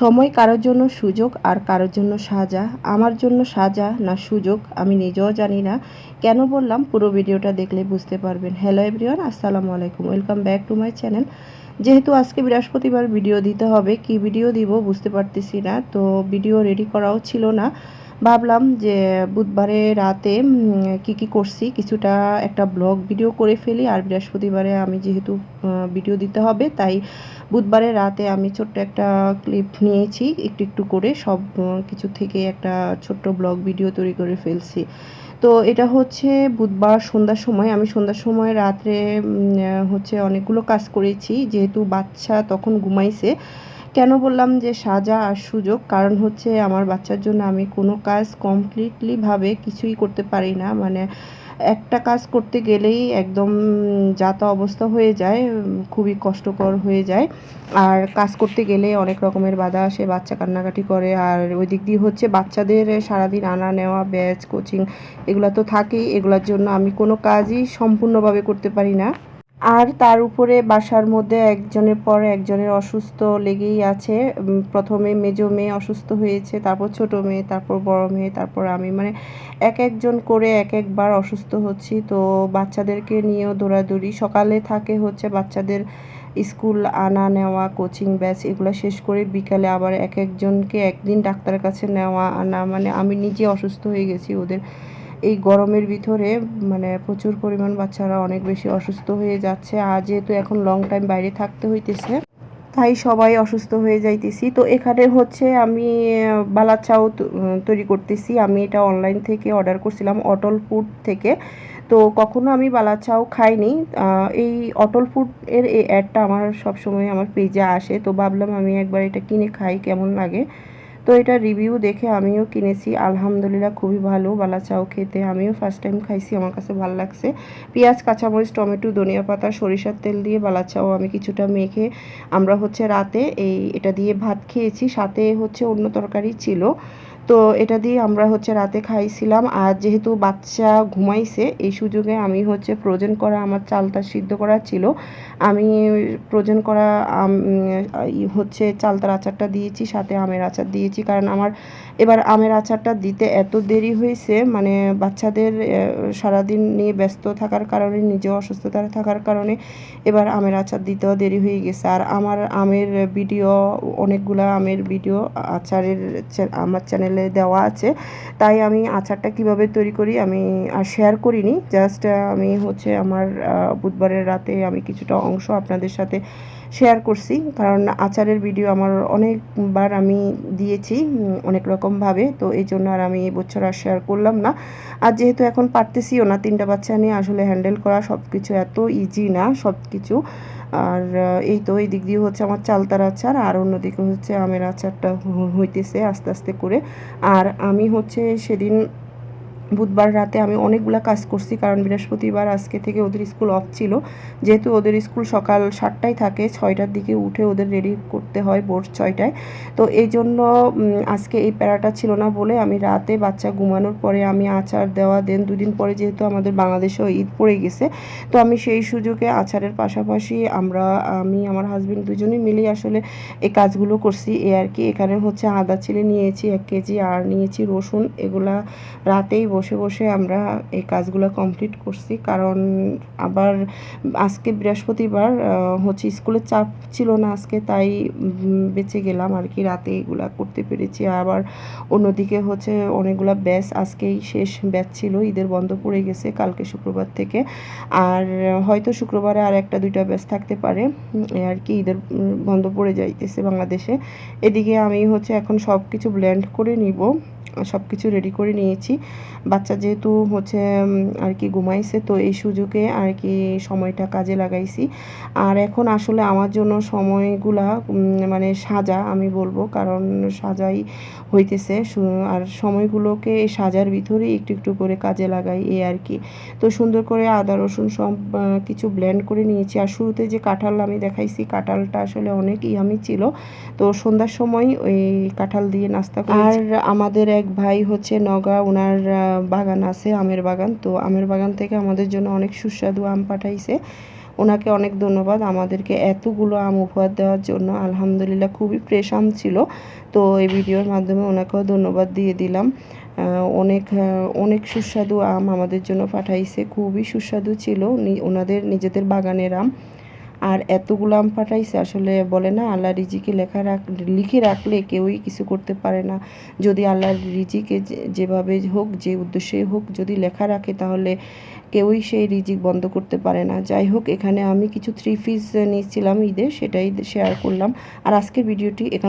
সময় কারোর জন্য সুযোগ আর কারোর জন্য সাজা। আমার জন্য সাজা না সুযোগ, আমি নিজেও জানি না। কেন বললাম? পুরো ভিডিওটা দেখলে বুঝতে পারবেন। হ্যালো এভরিওয়ান আসসালামু আলাইকুম। Welcome back to my channel যেহেতু আজকে বৃহস্পতিবার ভিডিও দিতে হবে, কি ভিডিও দিব বুঝতে পারতেছি না। তো ভিডিও রেডি করাও ছিল না। ভাবলাম যে বুধবারে রাতে কি কি করছি, কিছুটা একটা ব্লগ ভিডিও করে ফেলি। আর বৃহস্পতিবারে আমি যেহেতু ভিডিও দিতে হবে, তাই বুধবারে রাতে আমি ছোট্ট একটা ক্লিপ নিয়েছি, একটু একটু করে সব কিছু থেকে একটা ছোট্ট ব্লগ ভিডিও তৈরি করে ফেলছি। তো এটা হচ্ছে বুধবার সন্ধ্যার সময়, আমি সন্ধ্যার সময় রাত্রে হচ্ছে অনেকগুলো কাজ করেছি, যেহেতু বাচ্চা তখন ঘুমাইছে। কেন বললাম যে সাজা আর সুযোগ? কারণ হচ্ছে আমার বাচ্চার জন্য আমি কোনো কাজ কমপ্লিটলিভাবে কিছুই করতে পারি না। মানে একটা কাজ করতে গেলেই একদম যা তা অবস্থা হয়ে যায়, খুবই কষ্টকর হয়ে যায়। আর কাজ করতে গেলে অনেক রকমের বাধা আসে, বাচ্চা কান্নাকাটি করে। আর ওই দিক দিয়ে হচ্ছে বাচ্চাদের সারাদিন আনা নেওয়া, ব্যাচ, কোচিং এগুলো তো থাকেই। এগুলোর জন্য আমি কোনো কাজই সম্পূর্ণভাবে করতে পারি না। আর তার উপরে বাসার মধ্যে একজনের পর একজনের অসুস্থ লেগেই আছে। প্রথমে মেজো মেয়ে অসুস্থ হয়েছে, তারপর ছোট মেয়ে, তারপর বড় মেয়ে, তারপর আমি। মানে এক একজন করে এক একবার অসুস্থ হচ্ছি। তো বাচ্চাদেরকে নিয়েও দৌড়াদৌড়ি। সকালে থাকে হচ্ছে বাচ্চাদের স্কুল আনা নেওয়া, কোচিং ব্যাচ, এগুলো শেষ করে বিকালে আবার এক একজনকে একদিন ডাক্তারের কাছে নেওয়া, আনা। মানে আমি নিজে অসুস্থ হয়ে গেছি ওদের। এই গরমের ভিতরে মানে প্রচুর পরিমাণ বাচ্চারা অনেক বেশি অসুস্থ হয়ে যাচ্ছে। আর যেহেতু এখন লং টাইম বাইরে থাকতে হইতেছে তাই সবাই অসুস্থ হয়ে যাইতেছি। তো এখানে হচ্ছে আমি আহ, বালা চাও তৈরি করতেছি। আমি এটা অনলাইন থেকে অর্ডার করছিলাম অটল ফুড থেকে। তো কখনো আমি বালা চাও খাইনি। এই অটল ফুড এর এই অ্যাডটা আমার সবসময় আমার পেজে আসে। তো ভাবলাম আমি একবার এটা কিনে খাই কেমন লাগে। তো এটা রিভিউ দেখে আমিও কিনেছি। আলহামদুলিল্লাহ খুবই ভালো। বালা চাও খেতে আমিও ফার্স্ট টাইম খাইছি, আমার কাছে ভালো লাগছে। পেঁয়াজ, কাঁচামরিচ, টমেটো, ধনিয়া পাতা, সরিষার তেল দিয়ে বালা চাও আমি কিছুটা মেখে আমরা হচ্ছে রাতে এই এটা দিয়ে ভাত খেয়েছি। সাথে হচ্ছে অন্য তরকারি ছিল। তো এটা দিয়ে আমরা হচ্ছে রাতে খাইছিলাম। আর যেহেতু বাচ্চা ঘুমাইছে, এই সুযোগে আমি হচ্ছে ফ্রোজেন করা আমার চালটা সিদ্ধ করা ছিল। আমি ফ্রোজেন করা হচ্ছে চালতার আচারটা দিয়েছি, সাথে আমের আচার দিয়েছি। কারণ আমার, এবার আমের আচারটা দিতে এত দেরি হয়েছে মানে বাচ্চাদের সারাদিন নিয়ে ব্যস্ত থাকার কারণে, নিজেও অসুস্থতা থাকার কারণে এবার আমের আচার দিতেও দেরি হয়ে গেছে। আর আমার আমের ভিডিও, অনেকগুলা আমের ভিডিও আচারের আমার চ্যানেলে দেওয়া আছে। তাই আমি আচারটা কীভাবে তৈরি করি আমি আর শেয়ার করিনি। জাস্ট আমি হচ্ছে আমার বুধবারের রাতে আমি কিছুটা অংশ আপনাদের সাথে শেয়ার করছি। কারণ আচারের ভিডিও আমার অনেকবার আমি দিয়েছি অনেক রকমভাবে তো এই জন্য আর আমি এই বছর আর শেয়ার করলাম না। আর যেহেতু এখন পারতেছিও না, তিনটা বাচ্চা নিয়ে আসলে হ্যান্ডেল করা সব কিছু এত ইজি না সব কিছু আর এই তো এই দিক দিয়ে হচ্ছে আমার চালতার আচার আর অন্যদিকে হচ্ছে আমের আচারটা হইতেছে আস্তে আস্তে করে। আর আমি হচ্ছে সেদিন বুধবার রাতে আমি অনেকগুলো কাজ করছি, কারণ বৃহস্পতিবার আজকে থেকে ওদের স্কুল অফ ছিল। যেহেতু ওদের স্কুল সকাল সাতটায় থাকে, ছয়টার দিকে উঠে ওদের রেডি করতে হয় ভোর ছয়টায়। তো এই জন্য আজকে এই প্যারাটা ছিল না বলে আমি রাতে বাচ্চা ঘুমানোর পরে আমি আচার দেওয়া, দেন দুদিন পরে যেহেতু আমাদের বাংলাদেশেও ঈদ পড়ে গেছে, তো আমি সেই সুযোগে আচারের পাশাপাশি আমরা, আমি, আমার হাজবেন্ড দুজনেই মিলেই আসলে এই কাজগুলো করছি। এ আর কি, এখানে হচ্ছে আদা চিলি নিয়েছি, এক কেজি, আর নিয়েছি রসুন, এগুলা রাতেই বসে বসে বসে আমরা এই কাজগুলো কমপ্লিট করছি। কারণ আবার আজকে বৃহস্পতিবার হচ্ছে স্কুলের চাপ ছিল না আজকে, তাই বেঁচে গেলাম আর কি। রাতে এগুলা করতে পেরেছি। আবার অন্যদিকে হচ্ছে অনেকগুলা ব্যাচ আজকেই শেষ ব্যাচ ছিল, ঈদের বন্ধ পড়ে গেছে কালকে শুক্রবার থেকে। আর হয়তো শুক্রবারে আর একটা, দুইটা ব্যাচ থাকতে পারে। আর কি, ঈদের বন্ধ পড়ে যাইতেছে বাংলাদেশে। এদিকে আমি হচ্ছে এখন সব কিছু ব্ল্যান্ড করে নিব। সব কিছু রেডি করে নিয়েছি। বাচ্চা যেহেতু হচ্ছে আর কি ঘুমাইছে, তো এই সুযোগে আর কি সময়টা কাজে লাগাইছি। আর এখন আসলে আমার জন্য সময়গুলা মানে সাজা আমি বলব, কারণ সাজাই হইতেছে। আর সময়গুলোকে এই সাজার ভিতরেই একটু একটু করে কাজে লাগাই, এই আর কি। তো সুন্দর করে আদা, রসুন সব কিছু ব্লেন্ড করে নিয়েছি। আর শুরুতে যে কাঁঠাল আমি দেখাইছি, কাঁঠালটা আসলে অনেক ইয়ামি ছিল। তো সন্ধ্যার সময় ওই কাঁঠাল দিয়ে নাস্তা আর আমাদের এক ভাই হচ্ছে নগা ওনার বাগান আছে, আমের বাগান। তো আমের বাগান থেকে আমাদের জন্য অনেক সুস্বাদু আম পাঠাইছে। ওনাকে অনেক ধন্যবাদ আমাদেরকে এতগুলো আম উপহার দেওয়ার জন্য। আলহামদুলিল্লাহ খুবই ফ্রেশ আম ছিল। তো এই ভিডিওর মাধ্যমে ওনাকেও ধন্যবাদ দিয়ে দিলাম। অনেক অনেক সুস্বাদু আম আমাদের জন্য পাঠাইছে। খুবই সুস্বাদু ছিল ওনাদের নিজেদের বাগানের আম। আর এতগুলো আম পাঠাইছে আসলে বলে না আল্লাহ রিজিকে লেখা রাখ, লিখে রাখলে কেউই কিছু করতে পারে না। যদি আল্লাহর রিজিকে যেভাবে হোক, যে উদ্দেশ্যে হোক, যদি লেখা রাখে, তাহলে কেউই সেই রিজিক বন্ধ করতে পারে না। যাই হোক, এখানে আমি কিছু থ্রি পিস নিয়েছিলাম ঈদে, সেটাই শেয়ার করলাম। আর আজকের ভিডিওটি